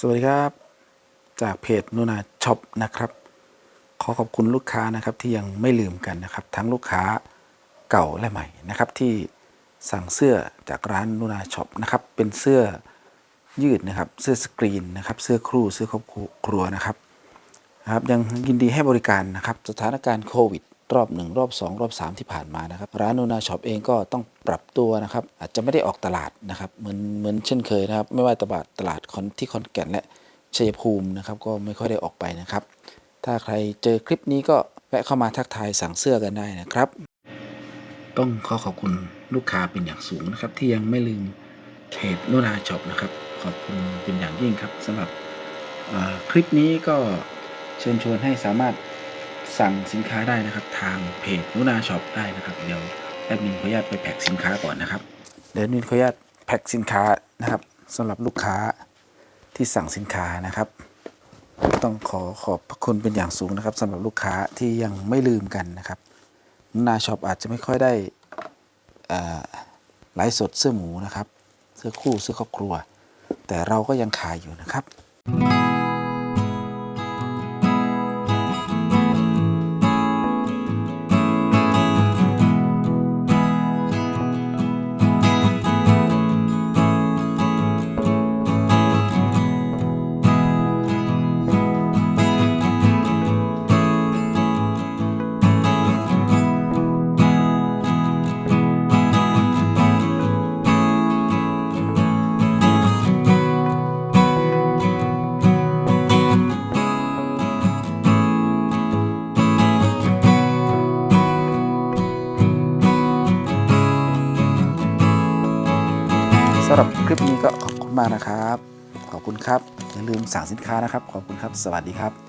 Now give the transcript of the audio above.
สวัสดีครับ จากเพจนูนาช็อปนะครับ ขอขอบคุณลูกค้านะครับที่ยังไม่ลืมกันนะครับ ทั้งลูกค้าเก่าและใหม่นะครับ ที่สั่งเสื้อจากร้านนูนาช็อปนะครับ เป็นเสื้อยืดนะครับ เสื้อสกรีนนะครับ เสื้อครูเสื้อครอบครัวนะครับนะครับ ยังยินดีให้บริการนะครับ สถานการณ์โควิด รอบ 1 รอบ 2 รอบ 3 ที่ผ่านมานะครับร้านนูนาช็อปเองก็ต้องปรับตัวนะครับอาจจะไม่ได้ออกตลาดนะครับเหมือนเหมือนเช่นเคยนะครับไม่ว่าตลาดตลาดคอนที่คอนแก่นและชัยภูมินะครับก็ไม่ค่อยได้ออกไปนะครับ ถ้าใครเจอคลิปนี้ก็แวะเข้ามาทักทายสั่งเสื้อกันได้นะครับ ต้องขอขอบคุณลูกค้าเป็นอย่างสูงนะครับ ที่ยังไม่ลืมเพจนูนาช็อปนะครับขอบคุณเป็นอย่างยิ่งครับสำหรับคลิปนี้ก็เชิญชวนให้สามารถ สั่งสินค้าได้นะครับ ทางเพจนุนาช็อปได้นะครับ เดี๋ยวแอดมินขออนุญาตไปแพ็คสินค้าก่อนนะครับเดี๋ยวแอดมินขออนุญาตแพ็คสินค้านะครับสำหรับลูกค้าที่สั่งสินค้านะครับ ต้องขอขอบพระคุณเป็นอย่างสูงนะครับสำหรับลูกค้าที่ยังไม่ลืมกันนะครับนุนาช็อปอาจจะไม่ค่อยได้อ่าไลฟ์สดเสื้อหมูนะครับ เสื้อคู่เสื้อครอบครัว แต่เราก็ยังขายอยู่นะครับ สำหรับคลิปนี้ก็ขอบคุณมากนะครับ ขอบคุณครับ อย่าลืมสั่งสินค้านะครับ ขอบคุณครับ สวัสดีครับ